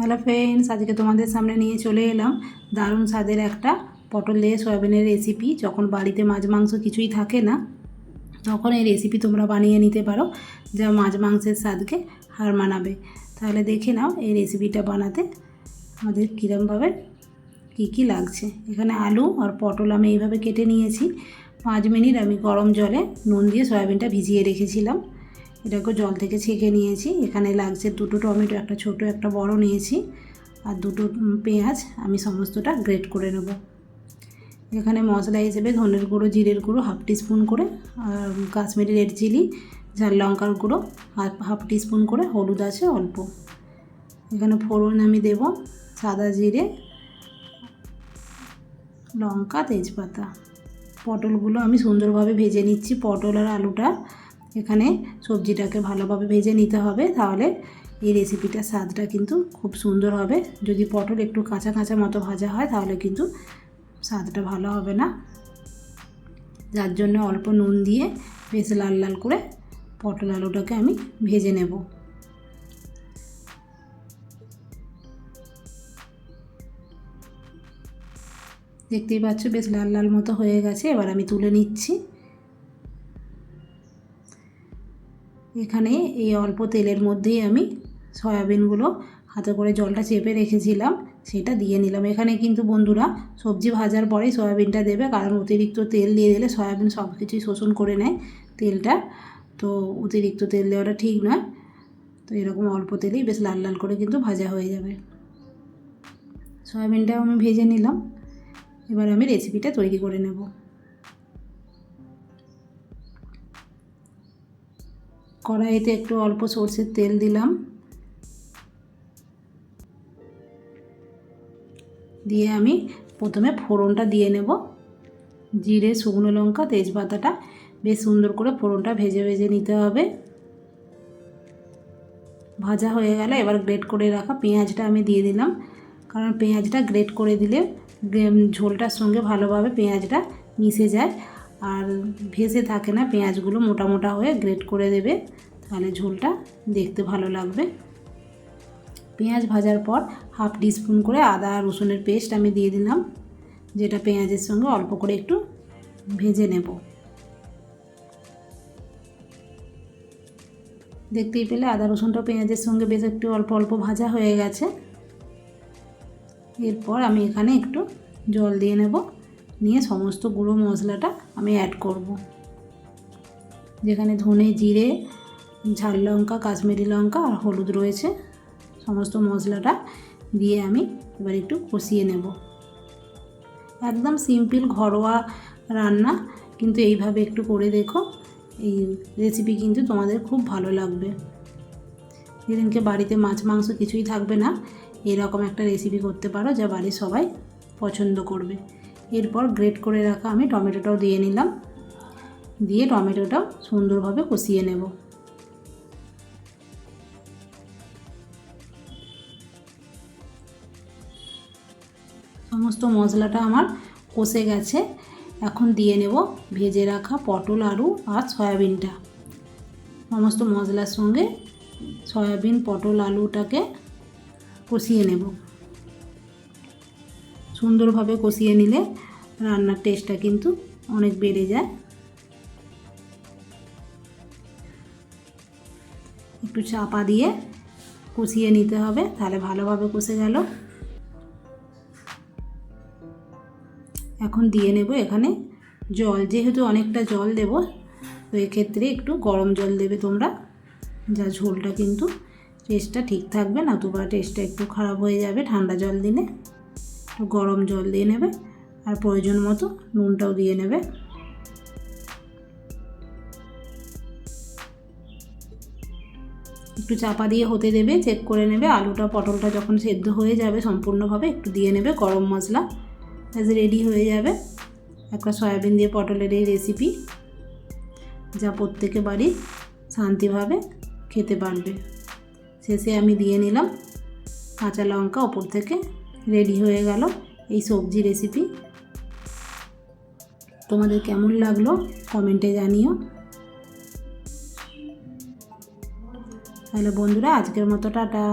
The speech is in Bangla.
হ্যালো ফ্রেন্ডস আজকে তোমাদের সামনে নিয়ে চলে এলাম। দারুণ স্বাদের একটা পটল দিয়ে সয়াবিনের রেসিপি যখন বাড়িতে মাছ মাংস কিছুই থাকে না, তখন এই রেসিপি তোমরা বানিয়ে নিতে পারো, যা মাছ মাংসের স্বাদকে হার মানাবে। তাহলে দেখে নাও এই রেসিপিটা বানাতে আমাদের কীরমভাবে কী কী লাগছে। এখানে আলু আর পটল আমি এইভাবে কেটে নিয়েছি। পাঁচ মিনিট আমি গরম জলে নুন দিয়ে সয়াবিনটা ভিজিয়ে রেখেছিলাম। এটাকে জল থেকে ছেঁকে নিয়েছি। এখানে লাগছে দুটো টমেটো, একটা ছোট, একটা বড় নিয়েছি। আর দুটো পেঁয়াজ, আমি সমস্তটা গ্রেট করে নেব। এখানে মশলা হিসেবে ধনের গুঁড়ো, জিরের গুঁড়ো হাফ টিস্পুন করে, আর কাশ্মীরি রেড চিলি, ঝাল লঙ্কার গুঁড়ো হাফ হাফ টিস্পুন করে, হলুদ আছে অল্প। এখানে ফোড়ন আমি দেব, সাদা জিরে, লঙ্কা, তেজপাতা। পটলগুলো আমি সুন্দরভাবে ভেজে নিচ্ছি, পটল আর আলুটা। এখানে সবজিটাকে ভালোভাবে ভেজে নিতে হবে। তাহলে এই রেসিপিটার স্বাদটা কিন্তু খুব সুন্দর হবে। যদি পটল একটু কাঁচা কাঁচা মতো ভাজা হয়, তাহলে কিন্তু স্বাদটা ভালো হবে না। যার জন্য অল্প নুন দিয়ে বেশ লাল লাল করে পটল আলুটাকে আমি ভেজে নেব। দেখতেই পাচ্ছ, বেশ লাল লাল মতো হয়ে গেছে। এবার আমি তুলে নিচ্ছি। এখানে এই অল্প তেলের মধ্যেই আমি সয়াবিনগুলো হাতে করে জলটা চেপে রেখেছিলাম, সেটা দিয়ে নিলাম। এখানে কিন্তু বন্ধুরা সবজি ভাজার পরেই সয়াবিনটা দেবে, কারণ অতিরিক্ত তেল দিয়ে দিলে সয়াবিন সব কিছুই শোষণ করে নেয় তেলটা। তো অতিরিক্ত তেল দেওয়াটা ঠিক নয়। তো এরকম অল্প তেলেই বেশ লাল লাল করে কিন্তু ভাজা হয়ে যাবে। সয়াবিনটাও আমি ভেজে নিলাম। এবার আমি রেসিপিটা তৈরি করে নেব। কড়াইতে একটু অল্প সর্ষের তেল দিলাম। দিয়ে আমি প্রথমে ফোড়নটা দিয়ে নেব। জিরে, শুকনো লঙ্কা, তেজপাতাটা বেশ সুন্দর করে ফোড়নটা ভেজে ভেজে নিতে হবে। ভাজা হয়ে গেলে এবার গ্রেট করে রাখা পেঁয়াজটা আমি দিয়ে দিলাম। কারণ পেঁয়াজটা গ্রেট করে দিলে ঝোলটার সঙ্গে ভালোভাবে পেঁয়াজটা মিশে যায়। আর ভেসে থাকে না, পেঁয়াজগুলো মোটা মোটা হয়ে গ্রেট করে দেবে, তাহলে ঝোলটা দেখতে ভালো লাগবে। পেঁয়াজ ভাজার পর হাফ টিস্পুন করে আদা রসুনের পেস্ট আমি দিয়ে দিলাম, যেটা পেঁয়াজের সঙ্গে অল্প করে একটু ভেজে নেব। দেখতেই পেলে আদা রসুনটা পেঁয়াজের সঙ্গে বেশ একটু অল্প অল্প ভাজা হয়ে গেছে। এরপর আমি এখানে একটু জল দিয়ে নেব। নিয়ে সমস্ত গুঁড়ো মশলাটা আমি অ্যাড করব। যেখানে ধনে, জিরে, ঝাল লঙ্কা, কাশ্মীরি লঙ্কা আর হলুদ রয়েছে, সমস্ত মশলাটা দিয়ে আমি এবার একটু কষিয়ে নেব। একদম সিম্পল ঘরোয়া রান্না, কিন্তু এইভাবে একটু করে দেখো, এই রেসিপি কিন্তু তোমাদের খুব ভালো লাগবে। যেদিনকে বাড়িতে মাছ, মাংস কিছুই থাকবে না, এরকম একটা রেসিপি করতে পারো যা বাড়ির সবাই পছন্দ করবে। এরপর গ্রেট করে রাখা আমি টমেটোটাও দিয়ে নিলাম। দিয়ে টমেটোটাও সুন্দরভাবে কষিয়ে নেব। সমস্ত মশলাটা আমার কষে গেছে। এখন দিয়ে নেব ভেজে রাখা পটল আলু আর সয়াবিনটা। সমস্ত মশলার সঙ্গে সয়াবিন, পটল, আলুটাকে কষিয়ে নেব। সুন্দরভাবে কষিয়ে নিলে রান্নার টেস্টটা কিন্তু অনেক বেড়ে যায়। একটু চাপা দিয়ে কষিয়ে নিতে হবে, তাহলে ভালোভাবে কষে গেল। এখন দিয়ে নেব এখানে জল, যেহেতু অনেকটা জল দেব, তো এক্ষেত্রে একটু গরম জল দেবে তোমরা, যা ঝোলটা কিন্তু টেস্টটা ঠিক থাকবে না নতুবা টেস্টটা একটু খারাপ হয়ে যাবে ঠান্ডা জল দিলে। গরম জল দিয়ে নেবে আর প্রয়োজন মতো নুনটাও দিয়ে নেবে। একটু চাপা দিয়ে হতে দেবে চেক করে নেবে। আলুটা, পটলটা যখন সেদ্ধ হয়ে যাবে সম্পূর্ণভাবে একটু দিয়ে নেবে গরম মশলা। ব্যাস রেডি হয়ে যাবে। একটা সয়াবিন দিয়ে পটলের এই রেসিপি যা প্রত্যেকে বাড়ি শান্তিভাবে খেতে পারবে। শেষে আমি দিয়ে নিলাম কাঁচা লঙ্কা ওপর থেকে। রেডি হয়ে গেল এই সবজি রেসিপি তোমাদের কেমন লাগল কমেন্টে জানিও। তাহলে বন্ধুরা, আজকের মতো টাটা।